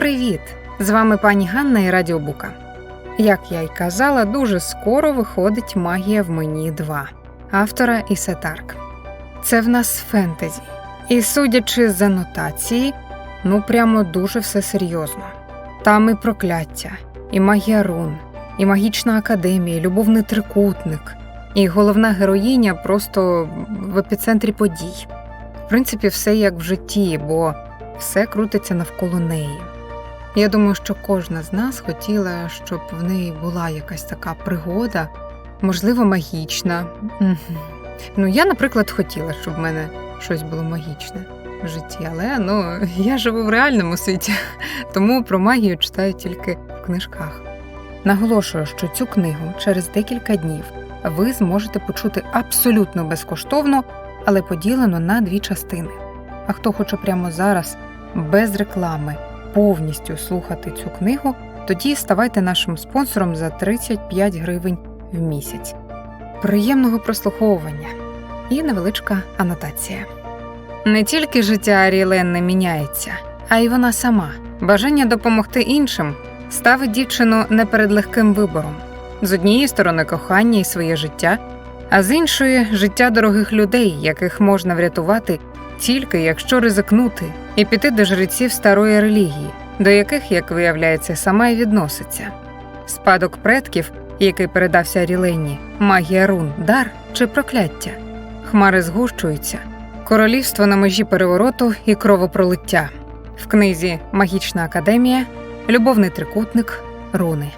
Привіт! З вами пані Ганна і Радіобука. Як я й казала, дуже скоро виходить Магія в мені 2 автора Ісе Тарк. Це в нас фентезі. І судячи з анотації, ну прямо дуже все серйозно. Там і прокляття, і магія рун, і магічна академія, і любовний трикутник, і головна героїня просто в епіцентрі подій. В принципі, все як в житті, бо все крутиться навколо неї. Я думаю, що кожна з нас хотіла, щоб в неї була якась така пригода, можливо, магічна. Ну, я, наприклад, хотіла, щоб в мене щось було магічне в житті, але ну, я живу в реальному світі, тому про магію читаю тільки в книжках. Наголошую, що цю книгу через декілька днів ви зможете почути абсолютно безкоштовно, але поділено на дві частини. А хто хоче прямо зараз, без реклами, повністю слухати цю книгу, тоді ставайте нашим спонсором за 35 гривень в місяць. Приємного прослуховування і невеличка анотація. Не тільки життя не міняється, а й вона сама. Бажання допомогти іншим ставить дівчину не перед легким вибором. З однієї сторони кохання і своє життя, а з іншої життя дорогих людей, яких можна врятувати тільки якщо ризикнути і піти до жреців старої релігії, до яких, як виявляється, сама й відноситься. Спадок предків, який передався Рілені, магія рун, дар чи прокляття. Хмари згущуються, королівство на межі перевороту і кровопролиття. В книзі Магічна академія, Любовний трикутник, руни.